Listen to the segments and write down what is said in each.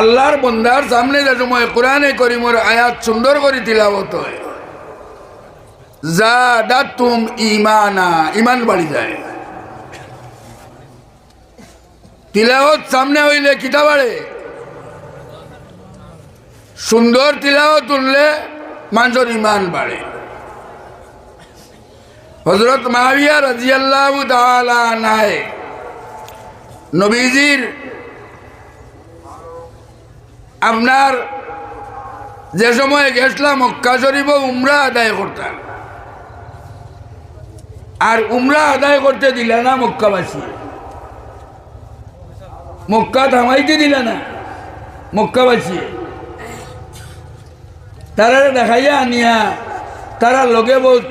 আল্লাহর বন্দার সামনে যে সময় কোরআনে করিমর আয়াত সুন্দর করে তিলাবত হয়। যা তুম ইমানা ইমান বাড়ি যায়। তিলাওত সামনে হইলে কিতা বাড়ে? সুন্দর তিলাওত উঠলে মানুষের ইমান বাড়ে। হজরত মাবিয়া রাজিয়াল্লাহ নাই নবীজির আপনার যে সময় গেছিলাম মক্কা শরীফ উমরা আদায় করতাম আর উমরা আদায় করতে দিলে না মক্কাবাসী। মক্কা থামাইতে দিলে না মক্কাবাসী। তারা দেখাইয়া আনিয়া, তারা লগে বহুত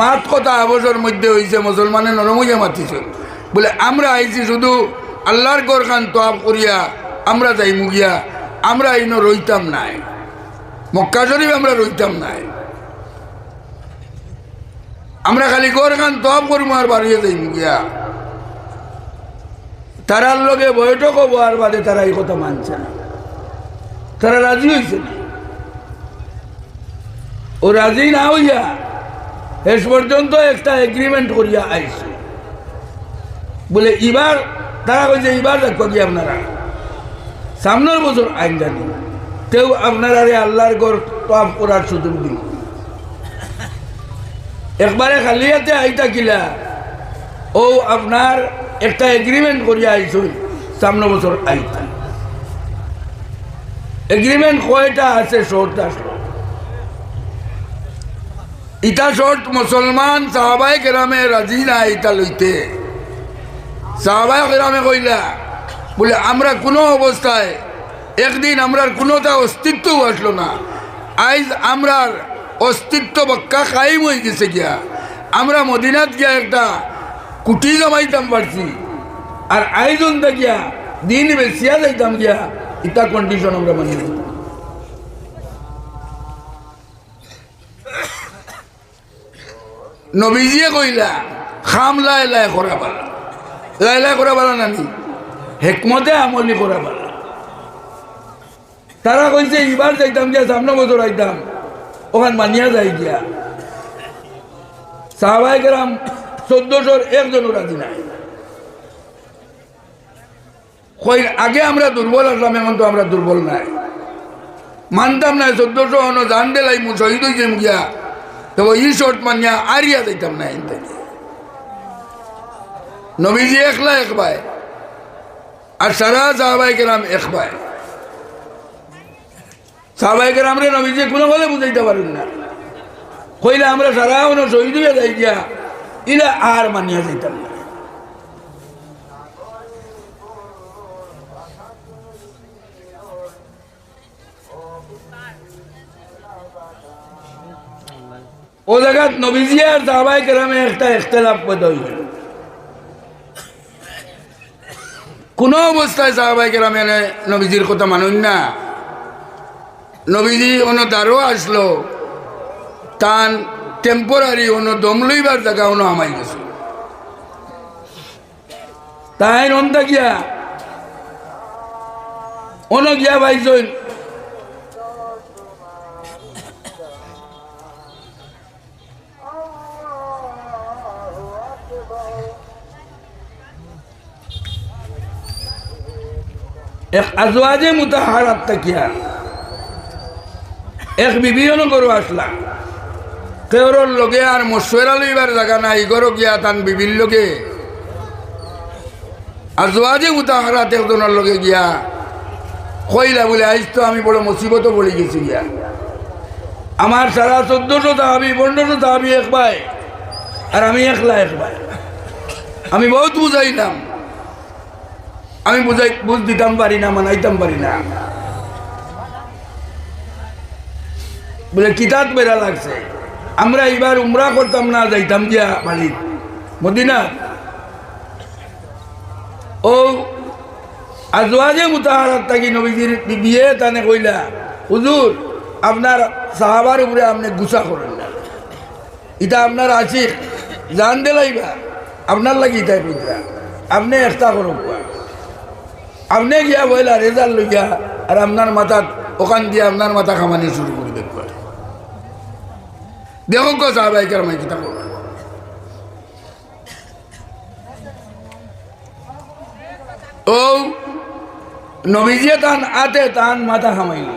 মাত কথা আবসর মধ্যে হয়েছে মুসলমানে নরমইয়া মাতিছে। বলে, আমরা আইছি শুধু আল্লাহর গর খান তোয়াব করিয়া, আমরা যাই মুগিয়া আমরা ইনো রইতাম নাই। মক্কা শরীফ আমরা রইতাম নাই। আমরা খালি গর খান তোয়াব করব আর বাড়িয়ে যাই মুগিয়া তারার লগে বৈঠক হব আর বাদে তারা এই কথা মানছে না। তারা রাজি হয়েছে না। ও রাজি না হইয়া শেষ পর্যন্ত একটা এগ্রিমেন্ট করিয়া আইছে। বলে এবার তারা কইছে এবার দেখো কি আপনারা? সামনের বছর আইন জানি। তেও আপনারা আল্লাহর গড় টপ করার সুযোগ দিল। একবারে খালি হাতে আইতা কিলা। ও আপনার একটা এগ্রিমেন্ট করিয়া আইসুন সামনে বছর আইতা। এগ্রিমেন্ট কয়টা আছে শর্টটা শর্ট ইটা শর্ট মুসলমান সাহাবাই কেরামে রাজি না ইটা লইতে। সাহাবাই কেরামে কইলা বলে, আমরা কোনো অবস্থায়, একদিন আমরার কোনোটা অস্তিত্ব আসলো না। আইজ আমরার অস্তিত্ব বক্কা কায়েম হয়ে গেছে গিয়া। আমরা মদিনাত গিয়া একটা কুটি জমাইতাম পারছি। আর আইজন গিয়া, দিন বেশিয়া যাইতাম গিয়া, ইটা কন্ডিশন আমরা মানিয়ে নিতাম নবীজিয়ে কইলা, খাম লাই লাই করা পালা লাই লাই করা পালা নানি। হেকমতে আমলি করা পালা। তারা কইছে এবার যাইতাম গিয়া, সামনে বছর আইতাম। ওখান মানিয়া যাই গিয়া। সাহাবাই গ্রাম চোদ্দশোর একজনও রাজি নাই। আগে আমরা দুর্বল আসলাম, এখন তো আমরা দুর্বল নাই। মানতাম না চোদ্দশো হনো জান দেলাই মু শহীদ হয়েছে গিয়া। তবে ই শর্ট মানিয়া আরিয়া যাইতাম না এন থেকে নবীজি একলা এক ভাই আর সারা সাহাবাই কেরাম এক ভাই সাহাবাই রে নবীজি কোনো বলে বুঝাইতে পারেন না। কইলে আমরা সারা হনো শহীদ হয়ে যাই গিয়া ইলা আর মানিয়া যাইতাম না। ও জায়গাত নবীজি আর সাহাবাই কেরামে একটা ইখতলাফ পয়দা হইল। কোনো অবস্থায় সাহাবাই কেরামে নবীজির কথা মানুন না। নবীজি অন্য তারও আসলো। তান টেম্পোরারি অন্য দম লইবার জায়গা অন্য আমাই গেছে। তাই অন্তা গিয়া, অন্য গিয়া ভাইজন এক আজওয়াজে মুতাহারাত তাকিয়া। এক বিবিয়ন করো আসলা। কেউর লগে আর মশওয়ারা লইবার জায়গা নাই, গরো গিয়া তান বিবির লগে। আজওয়াজে মুতাহারাত একজনের লগে গিয়া কইলা বলে আইস তো আমি বড় মুসিবত পড়ে গেছি গিয়া। আমার সারা চোদ্দশো তাহাবি পনেরোশো তাহাবি এক ভাই, আর আমি একলা এক ভাই। আমি বহুত বুঝাইলাম। আমি বুঝাই, বুঝ দিতাম পারি না, মানাইতাম পারি না। বলে কিতাব বেড়া লাগছে। আমরা এবার উমরা করতাম না, যাইতাম গিয়া বাড়ি মদিনা। ও আজওয়াজে মুতাহারাত থাকি নবীজির বিয়ে তানে কইলা, হুজুর, আপনার সাহাবার উপরে আপনি গুসা করেন না। এটা আপনার আশিক। জান দিলাইবা। আপনার লাগি ইটাই কইতা আপনি একটা করুক আপনি গিয়া বইলা রেজাল্ট লইয়া আর আপনার মাথাত ওখান দিয়ে আপনার মাথা খামানি শুরু করে দেখব দেখুন কো সাহাবাই কেরামাই কিতা ও নবীজিয়ে তান আতে তান মাথা খামাইল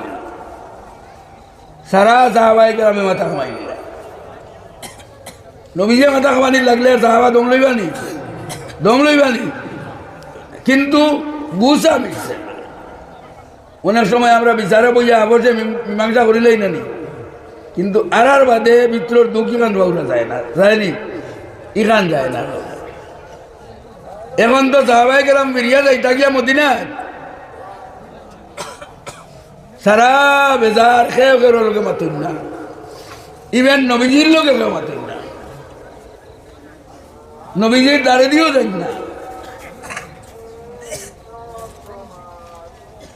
সারা সাহাবাই কেরামে মাথা খামাইল নবীজিয়ে মাথা খামানি লাগলে সাহাবা দম লইবানি? দম লইবানি? কিন্তু গুসা মিশছে অনেক সময় আমরা বিচারে বইয়া আবশ্যে মীমাংসা করিলেই নানি কিন্তু আরার বাদে ভিতর দুঃখ ইখান বাউরা যায় না যায়নি ইখান যায় না। এখন তো সাহাবাই গেলাম বিরিয়া যাইতা গিয়া মদিনা সারা বেজার খেয়ে খেয়ে লোকে মাতুন না। ইভেন নবীজির লোকে কেউ মাতুন না। নবীজির দাঁড়ে দিয়েও যাই না।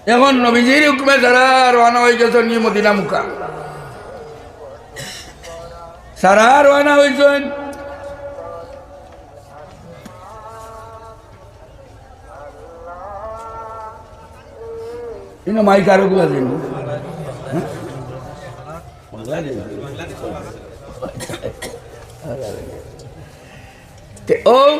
এখন নবীজির হুকুমে যারা রওনা হয়ে গেছেন ই মদিনা মুখা। সারা রওনা হয়েছেনগুলা দিন ও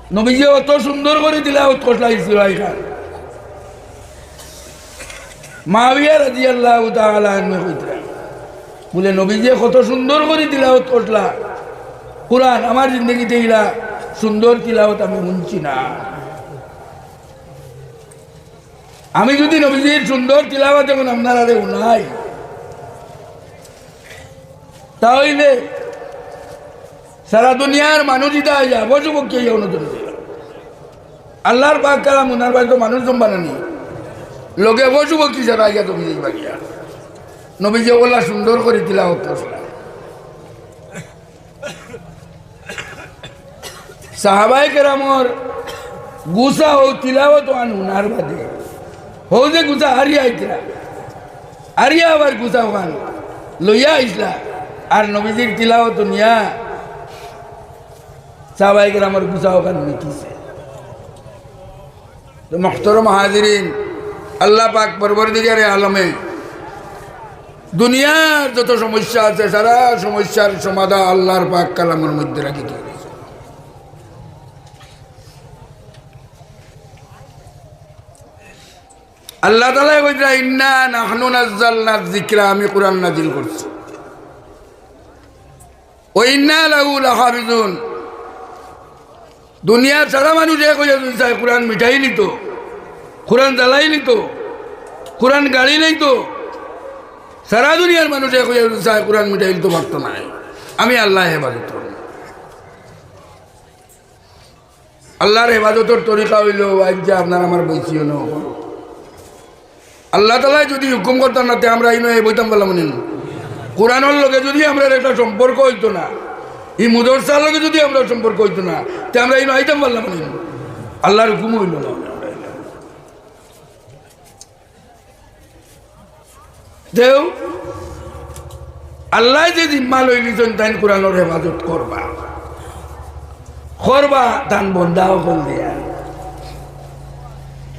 নবীজি অত সুন্দর করে তিলাওয়াত করছিলেন এই সূরা খান মাবিয়া রাজি আল্লাহ বলে, নবীজি কত সুন্দর করে তিলাওয়াত করলা। কোরআন আমার সুন্দর তিলাওয়াত আমি না। আমি যদি নবীজির সুন্দর তিলাওয়াত এখন আপনার আরে উনাই তাহলে সারা দুনিয়ার মানুষ ইতা আইয়া বসু পক্ষে ইয়া অনুদান আল্লাহর পাক কালাম, উনার পাক তো মানুষ জম্বা নানি লোকে বসু পক্ষী সারা আইয়া তুমি যাইবা গিয়া নবীজি ওলা সুন্দর করে তিলাওয়াত করছিলাম সাহাবাই কেরামর গুসা ও তিলাওয়াত আন উনার বাদে। হো যে গুসা হারিয়া আইতরা। হারিয়া আবার গুসা ওখান লইয়া আইসলা। আর নবীজির তিলাওয়াত নিয়া সাহাবাই কেরামর গুসা ওখান মিটিছে তো মখতরম হাজিরিন, আল্লাহ পাক পরবর্তীকারে আলমে। দুনিয়ার যত সমস্যা আছে, সারা সমস্যার সমাধান আল্লাহর পাক কালামের মধ্যে রাখি দিয়ে দিয়েছে। আল্লাহ তালা কইরা ইন্না নাহনু নাজ্জালনা যিকরা আমি কোরআন নাজিল করছি। ও ইন্না লাহু লাহাফিজুন। দুনিয়ার সারা মানুষ এক হয়ে চায়, কোরআন মিঠাই নিত, কোরআন জ্বালাই নিত, কোরআন গাড়ি নিত, সারা দুনিয়ার মানুষ এক হয়ে চায়, কোরআন মিঠাই নিতে পারতো না। আমি আল্লাহ হেফাজত আল্লাহর হেফাজতর তরিকা হইল আজ্ঞা আপনার আমার বৈশিও ন আল্লাহ তালা যদি হুকুম করতাম না, তে আমরা এই নয় বইতাম বললাম কোরআনের লগে যদি আমরা একটা সম্পর্ক হইতো না এই মুদরসার লগে যদি আমরা সম্পর্ক হইতো না, তে আমরা এই আইতাম পারলাম মনে আল্লাহর হুকুম হইল না। দেও, আল্লাহ যে জিম্মা লই কোরআনের হেফাজত করবা। করবা তান বন্ধাও কল দিয়া।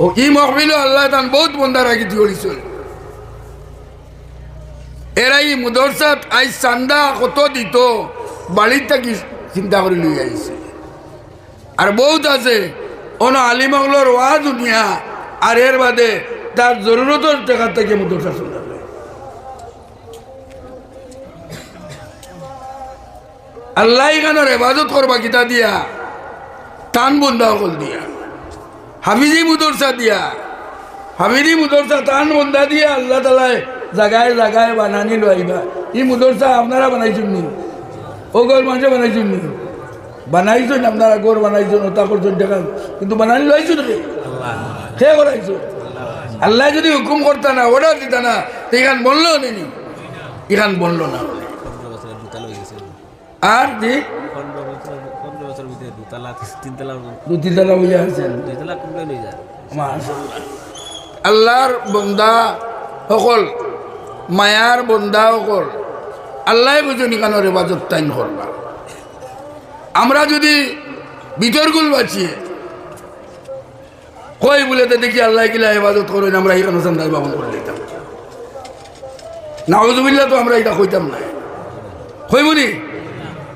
ও ই মহবিল আল্লাহ তান বহুত বন্ধা রাখি দিয়েছিল এরা এই মুদরসাত আই চান্দা কত দিত। বাড়ির থাকি চিন্তা করে লই আইছে? আর বহুত আছে। অন আলিমগলোর ওয়া দুনিয়া আর এর বাদে তার জরুরতর টাকার থেকে চলে যাবে আল্লাহ এখানের হেফাজত করবা কিতা দিয়া? টান বন্ধা সকল দিয়া। হাফিজি মুদরসা দিয়া। হাফিজি মুদরসা টান বন্ধা দিয়া আল্লাহ তালায় জাগায় জাগায় বানানি লইবা। ই মুদরসা আপনারা বানাইছেন নি? ওগল মানুষে বানাইছেন নি বানাইছো আপনারা গড় বানাইছো ওটা করছেন টাকা কিন্তু বানানি লাইছো নাকি? সে করাইছো? আল্লাহ যদি হুকুম করতা না অর্ডার দিতা না তো এখান বলল নেনি? এখান বলল না। আর দি। আল্লাহর বন্দা সকল মায়ার বন্দা সকল। আল্লাহ বুঝনি কেন রেবাজত তাইন করবা? আমরা যদি বিতর্কুল বাঁচিয়ে কই বলে তো দেখি আল্লাহ কিলা হেফাজত করেন আমরা এখানে সন্ধ্যায় বাবন করে দিতাম। নাওজুবিল্লা তো আমরা এটা কইতাম না। কইবনি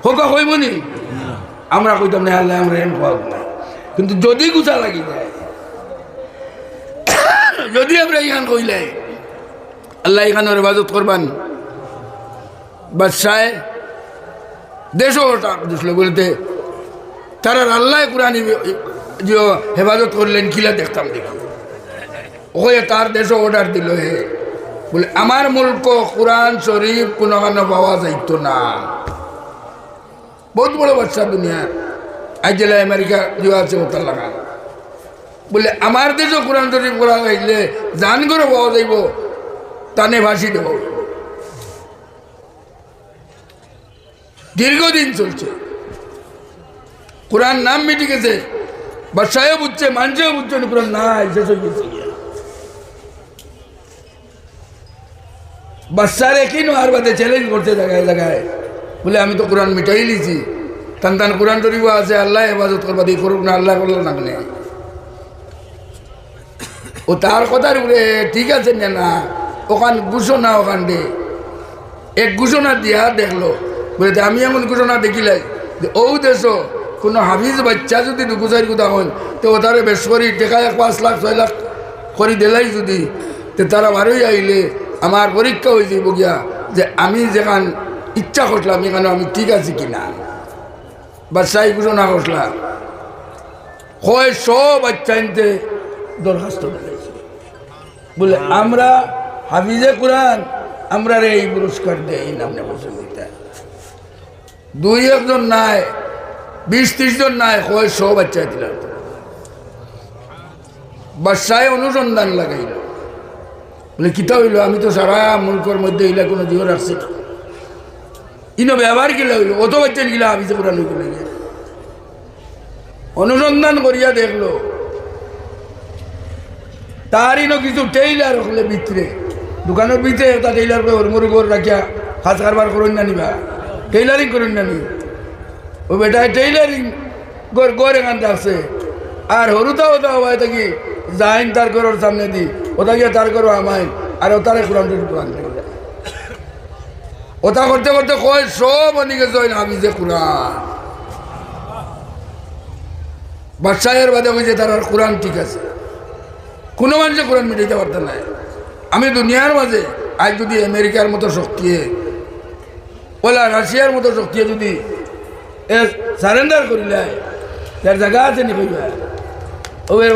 হোকা কইবনি আমরা কইতাম না, আল্লাহ আমরা এম খাওয়াব না। কিন্তু যদি গুছা লাগি যায়, যদি আমরা ইখান কইলে, আল্লাহ ইখানের হেফাজত করবান। বাদশায় দেশও ওটা দিছিল বলতে তারা আল্লাহ কোরআনি যে হেফাজত করলেন কিলা দেখতাম দেখি। ওয়ে তার দেশও অর্ডার দিল হে। বলে, আমার মুল্ক কোরআন শরীফ কোনো কানো পাওয়া যাইতো না। বহুত বড় বাচ্চা দুনিয়ার আজ জেলা আমেরিকা যে আছে, ওটার লাগান বলে, আমার দেশও কোরআন শরীফ করা হইলে জান করে পাওয়া যাইব টানে ভাসি দেব। দীর্ঘদিন চলছে। কোরআন নাম মিটে গেছে বাসায়ও বুঝছে মানুষেও বুঝছে কোরআন না শেষ হয়ে গেছে। বাচ্চারে কিনো আর বাদে চ্যালেঞ্জ করতে জায়গায় জায়গায়। বলে, আমি তো কোরআন মিটাই লিছি টান টান কোরআন শরীফ আছে, আল্লাহ হেফাজত করবা, দিয়ে করুক না, আল্লাহ করল না ও তার কথার উপরে ঠিক আছে না ওখান ঘোষণা ওখান দে। এক ঘোষণা দিয়া দেখল বলে যে আমি এমন ঘোষণা দেখিলাই যে ও দেশ, কোনো হাফিজ বাচ্চা যদি দুগুচারি কোথা হন তো তারে বেশ করি টেকা এক পাঁচ লাখ, ছয় লাখ করি দিলাই যদি। তো তারা বারোই আইলে আমার পরীক্ষা হয়ে যাইব গিয়া যে আমি যেখান ইচ্ছা করলাম, এখানে আমি ঠিক আছি কিনা বাচ্চাই ঘোষণা করলাম হয় সব বাচ্চা আনতে দরখাস্ত বলে, আমরা হাফিজে কোরআন আমরা এই পুরস্কার দেই নামনে বসে দিতে দুই একজন নাই, বিশ ত্রিশ জন নাই হয় সব বাচ্চা দিলাম। বাসায় অনুসন্ধান লাগাইল। বলে, কিতা হইল? আমি তো সারা মুলকর মধ্যে ইলা কোনো জীব রাখছি না। ইনো ব্যবহার গিলা হইল অত বাচ্চা গিলা হাফিজে কোরআন হইতে লাগে অনুসন্ধান করিয়া দেখল তারই কিছু টেইলার হলে ভিতরে। দোকানের ভিতরে তা টেইলার করে ওর মুরুগ রাখিয়া হাত কারবার করুন না নিবা। টেইলারিং করুন না নি ও বেটায় টেইলারিং গর গর এখান আছে আর হরুতা ওটা হবাই থাকি যাইন তার ঘরের সামনে দি, ওটা গিয়ে তার ঘর আমায় আর ও তারে কোরআন কোরআন ওটা করতে করতে কয়, সব অনেকে জয় আমি যে কোরআন। বাদশাহের বাদে হয়েছে তার আর কোরআন ঠিক আছে। কোনো মানুষে কোরআন মিটাইতে পারতেন না আমি দুনিয়ার মাঝে, আজ যদি আমেরিকার মতো শক্তি ওলা রাশিয়ার মতো শক্তি যদি এ সারেন্ডার করিলে তার জায়গা আছে নি কইবা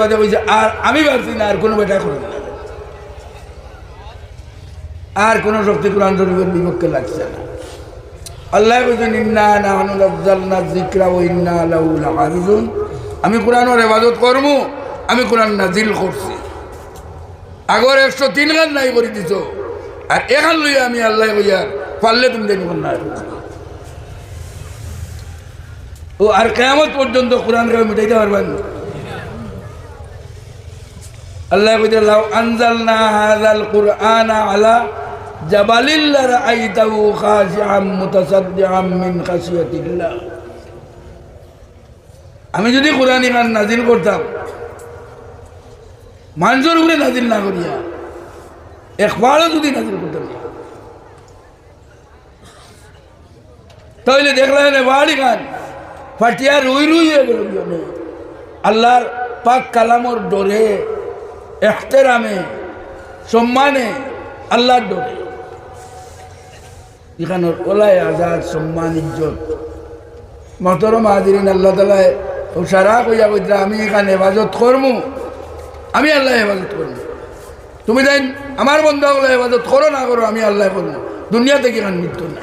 বাদে বলছে আর আমি ভাবছি না আর কোনো বেটা করে না আর কোনো শক্তি কোরআন শরীফের বিপক্ষে লাগছে না। আল্লাহ বলছেন ইন্না না নাজ্জালনা যিকরা ওয়া ইন্না আমি কোরআনের ইবাদত করব আমি কোরআন নাজিল করছি। আগর একশো তিন গান নাই করে দিছ আর এখান লইয়া আমি আল্লাহ কইয়া পারলে তুমি দেখব না ও, আর কেমন পর্যন্ত কোরআন কেউ মিটাইতে পারবেন। আল্লাহ আমি যদি কোরআন ইমান নাজিল করতাম, মানুষের উপরে নাজিল না করিয়া একবারও যদি নাজিল করতাম। তাহলে দেখলাম না বাড়ি গান ফাটিয়া রুই রুই হয়ে গেল আল্লাহর পাক কালামর ডরে এখতেরামে সম্মানে আল্লাহর ডরে। এখানের ওলাই আজাদ, সম্মান, ইজ্জত। মতরম হাজিরিন, আল্লাহ তালায় ও সারা কইয়া কইরা আমি এখানে হেফাজত করব আমি আল্লাহ হেফাজত করব তুমি তাই আমার বন্ধু হলে হেফাজত করো, না করো, আমি আল্লাহ করব দুনিয়া থেকে এখানে মৃত্যু না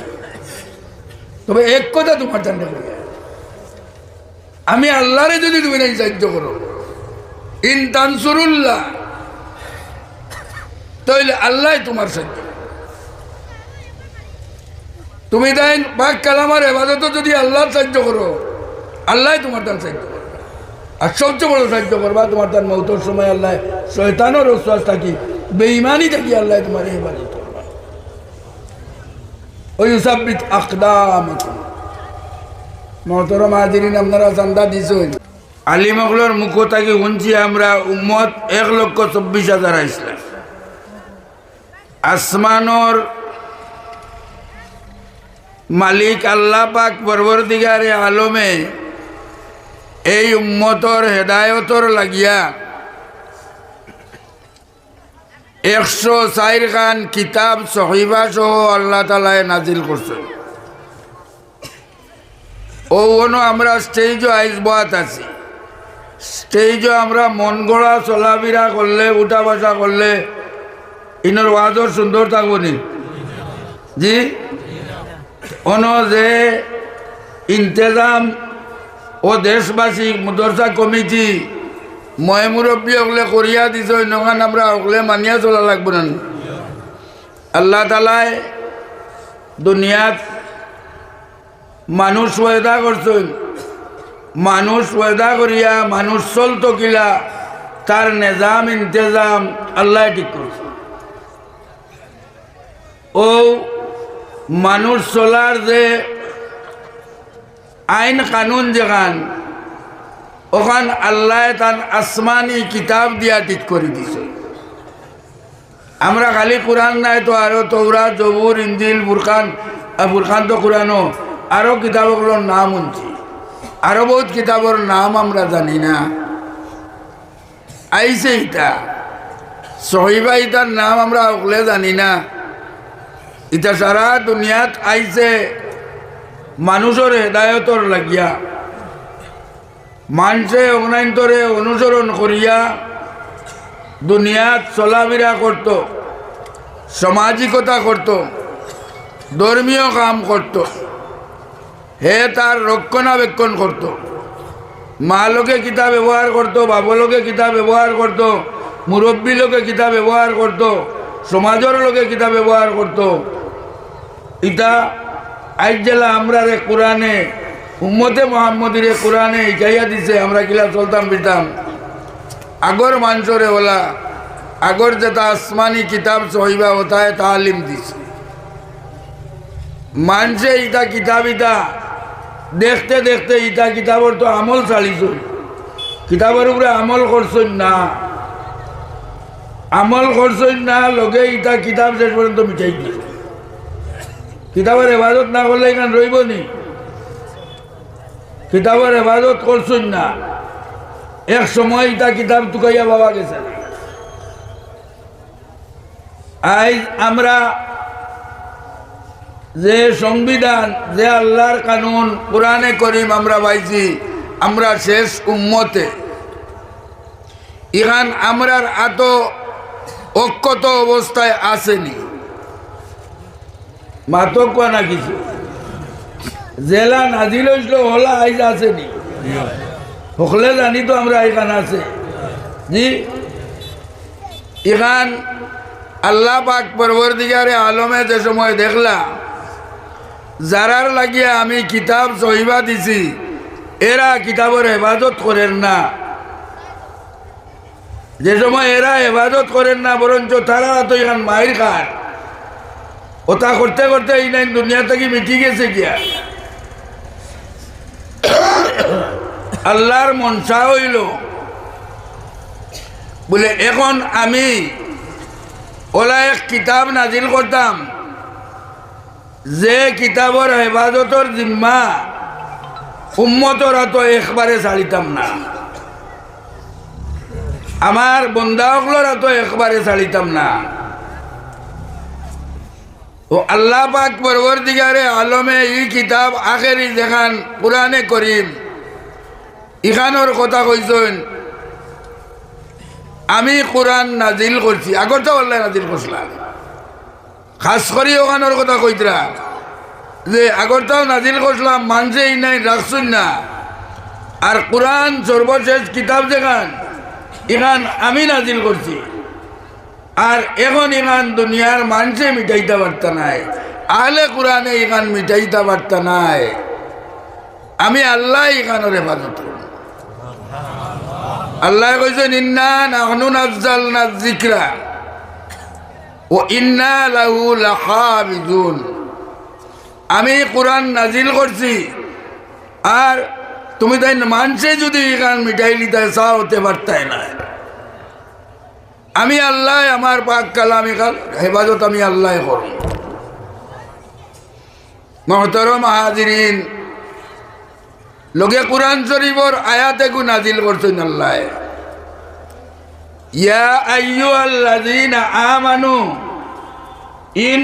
তবে এক কথা তোমার জানতে আমি আল্লাহরে যদি তুমি নাই সাহায্য করো, ইন তানসুরুল্লাহ, তাহলে আল্লাহ তোমার সাহায্য তুমি তাই বাক কালামার এবাদত যদি আল্লাহর সাহায্য করো, আল্লাহ তোমার তার সাহায্য করবে। আর সবচেয়ে বড় সাহায্য করবা তোমার তার মৌতর সময় আল্লাহ শয়তানোর রশ্বাস থাকি বেইমানি থাকি আল্লাহ তোমার ইবাদত করবা ওই সাব্বিত আকদাম মহতরম হাজিরিন আপনারা চান্দা দিছেন। আলিমগলোর মুখ থাকি শুনছি আমরা উম্মত এক লক্ষ চব্বিশ হাজার আইসলাম আসমানর মালিক আল্লাহ পাক পরবর্তীকারে আলমে এই উম্মতর হেদায়তর লাগিয়া একশো চার খান কিতাব সহিবা সহ আল্লাহ তালায় নাজিল করছে ও ওনো আমরা স্টেজও আইস বাত আছি। স্টেজও আমরা মন গড়া, চলাফেরা করলে, উঠা বসা করলে, ইনর ওয়াজর সুন্দর থাকব নি? জি? অন যে ইন্তেজাম, ও দেশবাসী, মুদরসা কমিটি ময় মুরব্বী ওগুলো করিয়া দিছ নখান আমরা ওগুলো মানিয়া চলা লাগবো না আল্লাহ তালায় দুনিয়াত মানুষ ওয়েদা করছেন মানুষ ওয়েদা করিয়া মানুষ চলতো কিলা তার নিজাম, ইন্তেজাম আল্লাহ ঠিক করছে ও মানুষ চলার যে আইন কানুন যেখান ওখান আল্লাহ তার আসমানি কিতাব দিয়া ঠিক করে দিছে। আমরা খালি কোরআন নাই তো আরও তৌরা জবুর ইঞ্জিল বুরখান বুরখান তো কোরআনও, আরও কিতাবগুলোর নাম শুনছি। আরও বহুত কিতাবর নাম আমরা জানি না। আইছে ইটা। সহিবা ইটার নাম আমরা ওগুলো জানি না। ইটা সারা দুনিয়াত আইছে। মানুষের হেদায়তর লাগিয়া। মানুষে অগ্নান্তরে অনুসরণ করিয়া দুনিয়াত চলাফেরা করত, সামাজিকতা করত, ধর্মীয় কাম করত। হে তার রক্ষণাবেক্ষণ করত। মা লোকে কিতা ব্যবহার করত বাবা লোকে কিতা ব্যবহার করত, মুরব্বী লোকে কিতা ব্যবহার করত, সমাজের লোকে কিতা ব্যবহার করত। ইতা আজ জেলা আমরা রে কোরআনে উম্মতে মোহাম্মদিরে কোরআনে ইকাইয়া দিছে, আমরা কিলা চলতাম ফিরতাম। আগর মানুষরে ওলা, আগর যেটা আসমানি কিতাব সহিবা ওতায় তালিম দিছে। মানছে ইটা কিতাব ইটা দেখতে দেখতে ইটা কিতাবর তো আমল চালিছ। কিতাবের উপরে আমল করছেন না। আমল করছেন না, লগে ইটা কিতাব শেষ পর্যন্ত মিটাই দিছে। কিতাবের এবাদত না করলে এখানে রইব নি? কিতাবের এবাদত করছেন না। এক সময় ইটা কিতাব টুকাইয়া বাবা গেছে। আজ আমরা যে সংবিধান, যে আল্লাহর কানুন, কোরআনে করিম আমরা পাইছি, আমরা শেষ উম্মতে। ইহান আমরার এত অক্ষত অবস্থায় আসেনি। মাতক না কিছু? জেলা নাজিল হয়েছিল হলা আইজ আসেনি সকলে জানি তো আমরা এখানে আছে। জি? এখান আল্লাহ পাক পরবর্তীকারে আলমে যে সময় দেখলাম যারার লাগিয়া আমি কিতাব সহিবা দিছি, এরা কিতাবের হেফাজত করেন না। যে সময় এরা হেফাজত করেন না বরঞ্চ তারা তো এখান মায়ের খান ওটা করতে করতে এই নাই দুনিয়া থেকে মিটি গেছে গিয়া আল্লাহর মনসা হইল। বলে, এখন আমি ওলা এক কিতাব নাজিল করতাম, যে কিতাবর হেফাজতর জিম্মা উম্মতরা তো একবারে ছাড়িতাম না। আমার বন্ধাসকলরা তো একবারে ছাড়িতাম না। ও আল্লাহ পাক পরবর্তীকারে আলমে ই কিতাব আখেরি দেখান পুরাণে করিম ইখানোর কথা কইছেন, আমি কোরআন নাজিল করছি। আগরটা আল্লাহ নাজিল করছিলাম খাস করি ওখানোর কথা কইতরা যে আগরটাও নাজিল করছিলাম মানছে এই নাই রাখছুন না। আর কোরআন সর্বশেষ কিতাব যেখান এখান আমি নাজিল করছি আর এখন এখান দুনিয়ার মানুষে মিটাইতে পারতা নাই। আহলে কোরআনে এখান মিটাইতে পারতা নাই। আমি আল্লাহ এখানের হেফাজত আল্লাহ কইছেন ইন্না নাহনু নাজ্জালনা যিকরা ও ইন্না লাহু লাহাফিজুন আমি কোরআন নাজিল করছি। আর তুমি তাই মানছে যদি এখান মিটাই লিতে চাও, হতে পারতাই না আমি আল্লাহ, আমার পাক কালামি কাল হেফাজত আমি আল্লাহ করব। মহতরম হাজিরিন, লোকে কোরআন শরীফর আয়াতে গু নাজিল করছেন আল্লাহ। ইয়া আমানু, ইন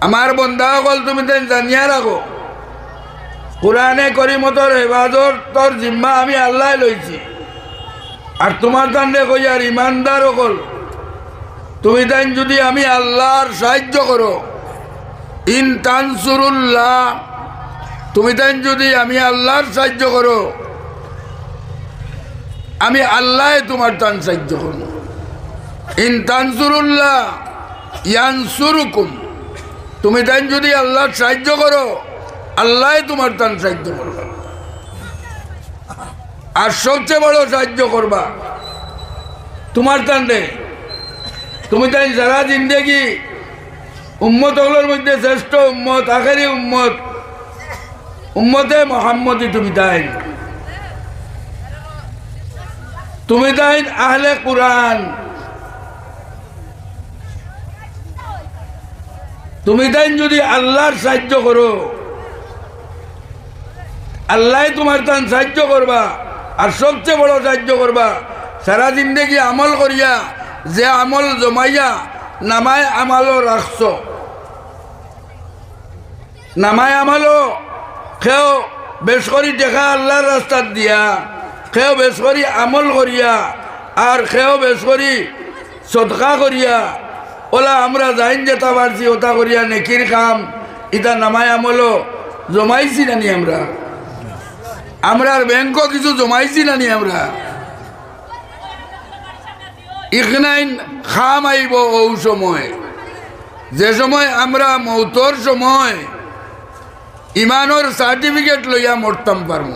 আমার বন্ধা সকল তুমি তেন জানিয়া রাখো কোরআনে করিমতর হেফাজত তোর জিম্মা আমি আল্লাহ লইছি আর তোমার তান্ডে কই আর ইমানদার অকল। তুমি তাই যদি আমি আল্লাহর সাহায্য করো ইন তানসুরুল্লাহ তুমি তাই যদি আমি আল্লাহর সাহায্য করো আমি আল্লাহ তোমার তান সাহায্য করো ইন তানসুরুল্লাহ ইয়ানসুরুকুম তুমি তাই যদি আল্লাহর সাহায্য করো, আল্লাহ তোমার তান সাহায্য করবা। আর সবচেয়ে বড় সাহায্য করবা, তোমার তান্ডে তুমি তাই সারা জিন্দেগি উম্মত হলোর মধ্যে শ্রেষ্ঠ উম্মত, আখেরি উম্মত, উম্মতে মোহাম্মদী তুমি তাই তুমি তাই আহলে কোরআন তুমি তাই যদি আল্লাহর সাহায্য করো। আল্লাহ তোমার তান সাহায্য করবা, আর সবচেয়ে বড় সাহায্য করবা। সারা জিন্দগি আমল করিয়া, যে আমল জমাইয়া, নামায় আমালও রাখছ। নামায় আমালও, খেও, বেশ করি দেখা আল্লাহর রাস্তাত দিয়া, খেও, বেশ করি আমল করিয়া, আর খেও, বেশ করি সদকা করিয়া ওলা, আমরা যাইন যেটা পারছি ওটা করিয়া নেকির কাম ইটা নামায় আমলও জমাইছি নানি আমরা। আমরা ব্যাংক কিছু জমাইছি নানি আমরা। ইখনাইন খাম আইব ও সময়। যে সময় আমরা মৌতর সময় ইমানোর সার্টিফিকেট লইয়া মরতাম পারব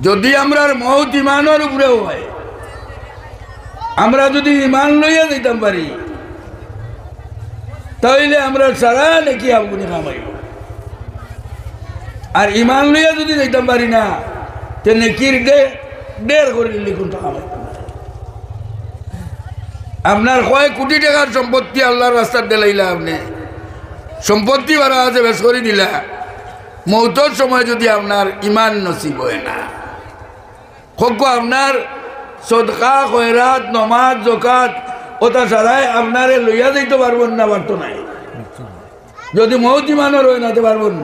যদি আমরা মৌত ইমানোর উপরেও হয়। আমরা যদি ইমান লইয়া দিতাম পারি তাহলে আমরা সারা নাকি আগুনে কামাইব। আর ইমান লইয়া যদি যাইতাম পারি না, তে নেকির ডের করে লিখুন পাইতাম আপনার কয় কোটি টাকার সম্পত্তি আল্লাহর রাস্তার দিলাইলা আপনি? সম্পত্তি বাড়া আছে, বেশ করে দিলা। মৌতর সময় যদি আপনার ইমান নসিব হয় না হোক আপনার সদকা খয়রাত, নমাজ জকাত ওটা ছাড়াই আপনারে লইয়া যাইতে পারবেন না, পারতো নাই। যদি মৌত ইমানের হয় নাতে পারবেন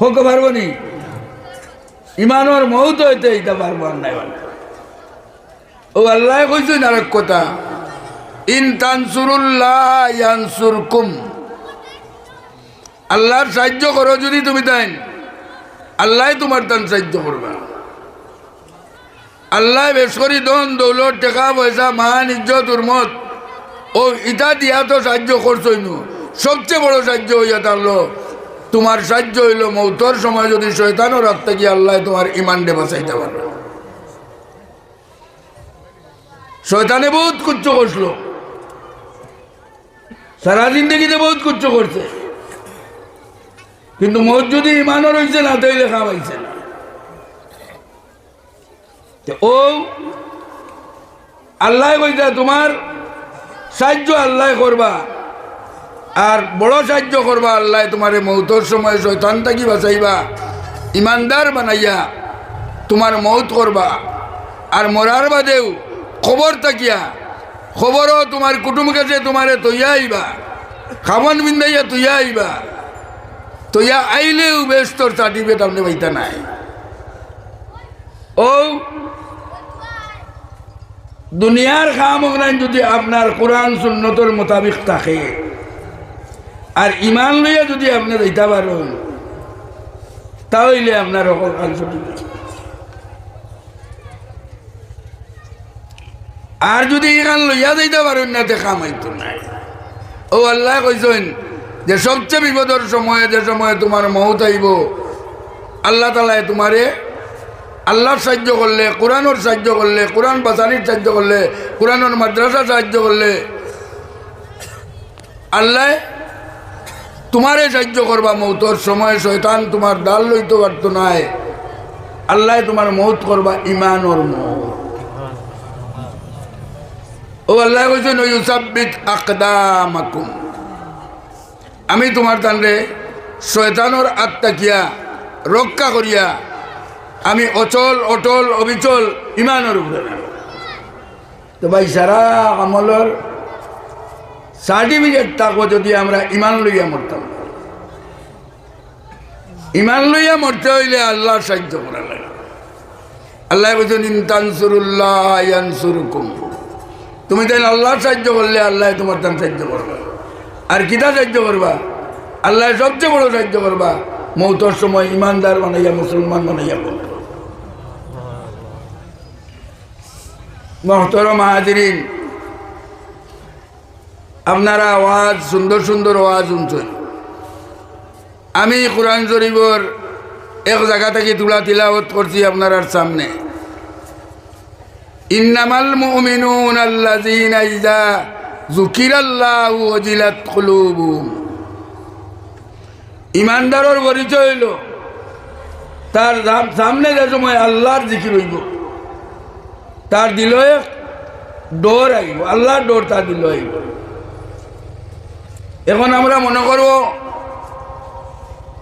হোক, পারব নি। ইমানোর মৌত হইতে এইটা পারব নাই। ও আল্লাহ কইছেন আরেক কথা, ইন তানসুরুল্লাহ ইয়ানসুরকুম। আল্লাহর সাহায্য করো যদি তুমি তাই আল্লাহ তোমার তান সাহায্য করবা আল্লাহ বেশ দন, দৌলত, টাকা, পয়সা, মান, ইজ্জত, উর্মত। ও ইটা দিয়া তো সাহায্য করছই নু। সবচেয়ে বড় সাহায্য হইয়া থাকল তোমার সাহায্য হইল মৌতর সময় যদি শৈতানও রাখতে গিয়ে আল্লাহ তোমার ইমানডে বাঁচাইতে পারবে। শয়তানে বহুত কুচ্ছ করছিল। সারা জিন্দগিতে বহুত কুচ্ছ করছে। কিন্তু মত যদি ইমানও রয়েছে না তৈলে খাওয়াইছে না। ও আল্লাহ কইতা তোমার সাহায্য আল্লাহ করবা, আর বড় সাহায্য করবা আল্লাহ তোমার মৌতর সময় শৈতান থাকি বাঁচাইবা, ইমানদার বানাইয়া তোমার মৌত করবা, আর মরার বাদেও খবর থাকিয়া, খবরও তোমার কুটুম কাছে তোমারে তৈয়া আইবা খাবন বিন্দাইয়া তৈয়া আইবা, তৈয়া আইলেও বেশ তোর সার্টিফিকেট আপনি পাইতা নাই। ও দুনিয়ার খাম ওখানে যদি আপনার কোরআন সুন্নতর মোতাবিক থাকে। আর ইমান লইয়া যদি আপনি দিতে পারেন, তাহলে আপনার ছুটি আর যদি এখান লইয়া দিতে পারেন না তে কামাইতো নাই। ও আল্লাহ কইছেন যে সবচেয়ে বিপদের সময়ে যে সময়ে তোমার মৌত আইব আল্লাহ তালায় তোমারে আল্লাহর সাহায্য করলে, কোরআনোর সাহায্য করলে, কোরআন বাসানির সাহায্য করলে, কোরআনোর মাদ্রাসা সাহায্য করলে, আল্লাহ তোমারে সাহায্য করবা মৌতর সময়, শয়তান তোমার ডাল লইতে পারতো নাই আল্লাহ তোমার মৌত করবা ইমানর মৌত। ও আল্লাহ কইছেন ইউসাব্বিত আকদামাকুম। আমি তোমার তানরে শয়তানোর আত্মাকিয়া রক্ষা করিয়া আমি অচল, অটল, অবিচল, ইমানের উপরে। তো ভাই, সারা আমলের সার্টিফিকেট থাকব যদি আমরা ইমান লইয়া মরতাম। ইমান লইয়া মরতে হইলে আল্লাহর সাহায্য করা লাগে। আল্লাহ বলছেন ইনতানসুরুল্লাহ তুমি তাই আল্লাহর সাহায্য করলে আল্লাহ তোমার তান সাহায্য করবা। আর কিতা সাহায্য করবা? আল্লাহ সবচেয়ে বড় সাহায্য করবা। মৌতর সময় ইমানদার বানাইয়া, মুসলমান বানাইয়া বলব মহতরম হাজিরিন আপনারা আওয়াজ, সুন্দর সুন্দর আওয়াজ শুনছেন। আমি কোরআন শরীফর এক জায়গা থেকে তুলা তিলাওয়াত করছি আপনার সামনে। ইন্নামাল মুমিনুন আল্লাযীনা ইযা যুকিরাল্লাহু ওয়াজিলাত কুলুবুহুম। ইমানদারের পরিচয় হইল, তার সাম- সামনে যে সময় আল্লাহর জিকির হইব। তার দিল ডোর আইব আল্লাহর ডোর তার দিল আইব। এখন আমরা মনে করব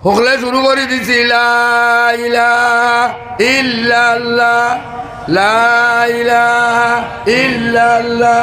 হকলে শুরু করে দিছি ইল্লাল্লাহ ইল্লাল্লাহ।